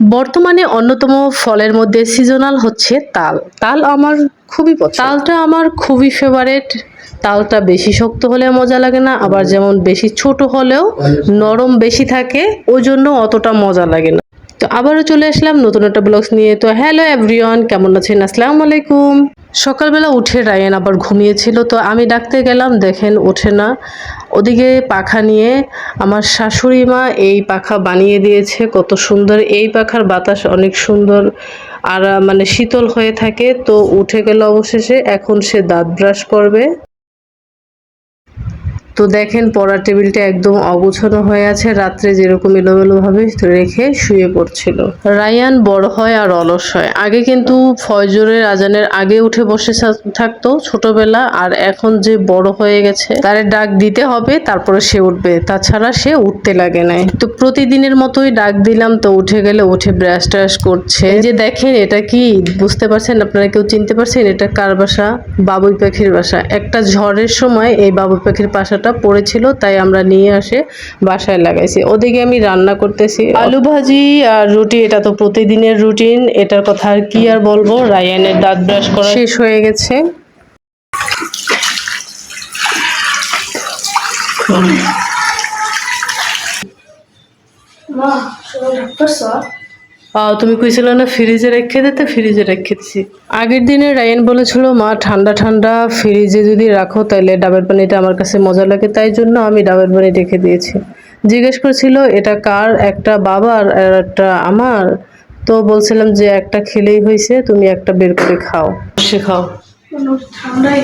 বর্তমানে অন্যতম ফলের মধ্যে সিজনাল হচ্ছে তাল। তাল আমার খুবই তালটা আমার খুবই ফেভারেট তালটা বেশি শক্ত হলে মজা লাগে না, আবার যেমন বেশি ছোট হলেও নরম বেশি থাকে, ওই জন্য অতটা মজা লাগে না। তো আবারও চলে আসলাম নতুন একটা ব্লগস নিয়ে। তো হ্যালো এভরিওয়ান কেমন আছেন? আসসালামু আলাইকুম। সকালবেলা উঠে রায়ান আবার ঘুমিয়েছিল, তো আমি ডাকতে গেলাম, দেখেন ওঠে না। ওদিকে পাখা নিয়ে আমার শাশুড়ি মা এই পাখা বানিয়ে দিয়েছে, কত সুন্দর। এই পাখার বাতাস অনেক সুন্দর আর মানে শীতল হয়ে থাকে, তো উঠে গেল অবশেষে, এখন সে দাঁত ব্রাশ করবে। তো দেখেন, পড়ার টেবিলটা একদম অগুছানো হয়ে আছে। রাত্রে যেরকম এলোমেলোভাবে রেখে শুয়ে পড়ছিল। রায়ান বড় হয় আর অলস হয়। আগে কিন্তু ফজরের আজানের আগে উঠে বসে থাকতো ছোটবেলা, আর এখন যে বড় হয়ে গেছে, তারে ডাক দিতে হবে, তারপরে সে উঠবে। তাছাড়া সে উঠতে লাগে নাই। তো প্রতিদিনের মতোই ডাক দিলাম, তো উঠে গেলে উঠে ব্রাশ ট্রাশ করছে। যে দেখেন, এটা কি? বুঝতে পারছেন? আপনারা কেউ চিনতে পারছেন? এটা কার বাসা? বাবুই পাখির বাসা। একটা ঝড়ের সময় এই বাবুই পাখির বাসাটা পড়েছিল তাই আমরা নিয়ে আসে বাসায় লাগাইছি। ওদিকে আমি রান্না করতেছি। আলু ভাজি আর রুটি এটা তো প্রতিদিনের রুটিন এটার কথা আর কি আর বলব? রায়ানের দাঁত ব্রাশ করা। শেষ হয়ে গেছে। মা তুমি কইছিল না ফ্রিজে রেখে দিতে ফ্রিজে রেখেছি আগের দিনে রায়ান বলেছিল মা ঠান্ডা ঠান্ডা ফ্রিজে যদি রাখো তাহলে ডাবের পানিটা আমার কাছে মজা লাগে তাই জন্য আমি ডাবের পানি রেখে দিয়েছি। জিজ্ঞেস করছিল এটা কার? একটা বাবার আর একটা আমার? তো বলছিলাম যে একটা খেলেই হয়েছে তুমি একটা বের করে খাও। সে খাও। ঠান্ডাই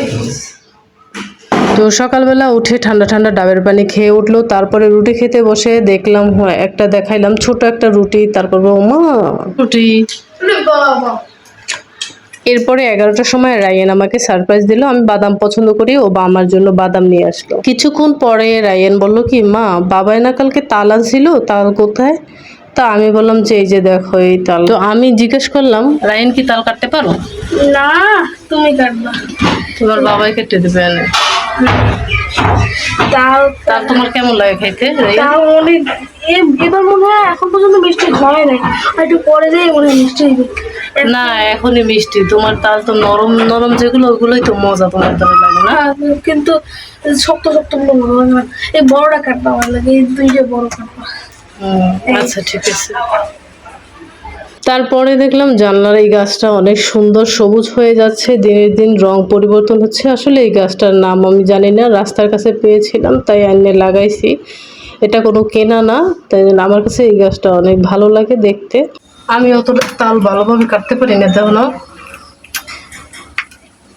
তো সকালবেলা উঠে ঠান্ডা ঠান্ডা ডাবের পানি খেয়ে উঠল তারপরে রুটি খেতে বসে দেখলাম হয় একটা দেখাইলাম ছোট একটা রুটি তারপর মা রুটি। বাবা এরপরে এগারোটার সময় রায়ান আমাকে সারপ্রাইজ দিল আমি বাদাম পছন্দ করি ও বা আমার জন্য বাদাম নিয়ে আসলো। কিছুক্ষণ পরে রায়ান বলল কি মা বাবাই না কালকে তাল আনছিল তাল কোথায়? তা আমি বললাম যে এই যে দেখো এই তাল। তো আমি জিজ্ঞেস করলাম রায়ান কি তাল কাটতে পারো? না তুমি কাটবা। তোমার বাবাই কেটে দেবে এনে তাও তাল তোমার কেমন লাগে খাইতে তাও অনেক এবার মনে হয় এখন পর্যন্ত মিষ্টি হয় নাই। আর একটু পরে দিয়ে মনে হয় মিষ্টি না এখনই মিষ্টি। তোমার তাল তো নরম নরম যেগুলো ওগুলোই তো মজা তোমার তালে লাগে না? কিন্তু শক্ত শক্তগুলো ভালো লাগে না। এই বড়টা কাটবা আমার লাগে এই দুইটা বড় কাটবা। আচ্ছা ঠিক আছে। তারপরে দেখলাম জানলার এই গাছটা অনেক সুন্দর সবুজ হয়ে যাচ্ছে, দিনের দিন রং পরিবর্তন হচ্ছে। আসলে এই গাছটার নাম আমি জানি না, রাস্তার কাছে পেয়েছিলাম, তাই এনে লাগাইছি। এটা কোনো কেনা না, তাই আমার কাছে এই গাছটা অনেক ভালো লাগে দেখতে। আমি অতটা তাল ভালোভাবে কাটতে পারি না দেও না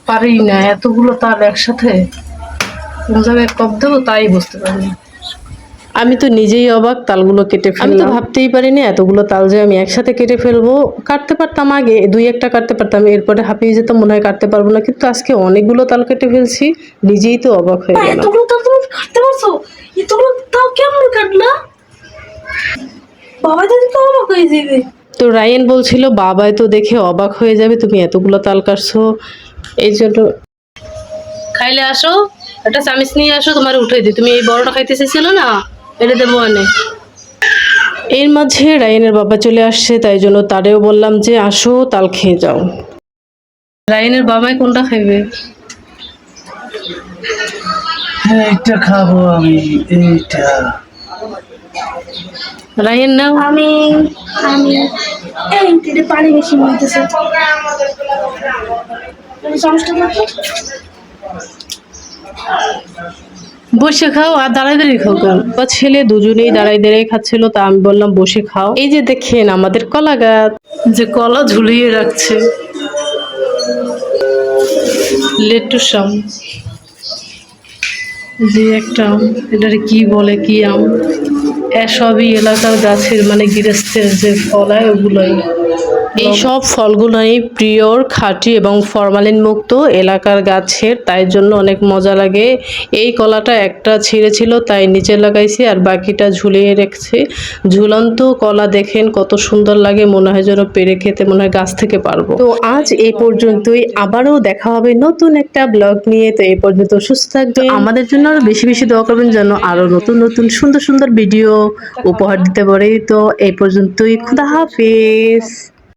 পারি না, এতগুলো তাল একসাথে। কোন জায়গায় দেবো তাই বুঝতে পারি না। আমি তো নিজেই অবাক তালগুলো কেটে ফেললাম আমি তো ভাবতেই পারিনি এতগুলো তাল যে আমি একসাথে কেটে ফেলব। কাটতে পারতাম আগে দুই একটা কাটতে পারতাম এরপরে হাঁপিয়ে যেতাম মনে হয় কাটতে পারব না। কিন্তু আজকে অনেকগুলো তাল কেটে ফেলছি নিজেই তো অবাক হয়ে গেলাম। এতগুলো তুমি কাটতে পারছ? এতগুলো কেমন কাটলা? বাবা তো অবাক হয়ে যাবে। তো রায়ান বলছিল বাবাই তো দেখে অবাক হয়ে যাবে তুমি এতগুলো তাল কাটছো। এই জন্য খাইলে আসো একটা চামিচ নিয়ে আসো তোমার উঠে দিই তুমি এই বড়টা খাইতে চেয়েছিল না? এটা দেবো অনেক এর মাঝে রায়নের বাবা চলে আসছে তাই জন্য তারেও বললাম যে আসো তাল খেয়ে যাও। রায়নের বাবাই কোনটা খাইবে? এইটা খাব আমি এইটা। রায়ান নাও। আমি আমি এই তিনে পানি বেশি মিলতেছে সমস্যা বসে খাও আর দাঁড়াই দাঁড়িয়ে খাও কেন? বা ছেলে দুজনেই দাঁড়াই দাঁড়িয়ে খাচ্ছিল, তা আমি বললাম, বসে খাও। এই যে দেখেন আমাদের কলা গাছ যে কলা ঝুলিয়ে রাখছে। লেটুস আম। যে একটা আম, এটারে কি বলে, কি আম? এ সবই এলাকার গাছের মানে গৃহস্থের যে ফল হয় ওগুলোই। এই সব ফলগুলোই পিওর খাঁটি এবং ফরমালিন মুক্ত। এলাকার গাছের তাই জন্য অনেক মজা লাগে। এই কলাটা একটা ছিঁড়েছিল তাই নিচে লাগাইছি আর বাকিটা ঝুলিয়ে রেখেছি। ঝুলন্ত কলা দেখেন কত সুন্দর লাগে মনে হয় যেন পেরে খেতে মনে হয় গাছ থেকে পারব। তো আজ এই পর্যন্তই। আবারও দেখা হবে নতুন একটা ব্লগ নিয়ে। তো এই পর্যন্ত সুস্থ থাকবে আমাদের জন্য আরও বেশি বেশি দোয়া করবেন যেন আরও নতুন নতুন সুন্দর সুন্দর ভিডিও উপহার দিতে পারি। তো এই পর্যন্তই। খুদা হাফেজ।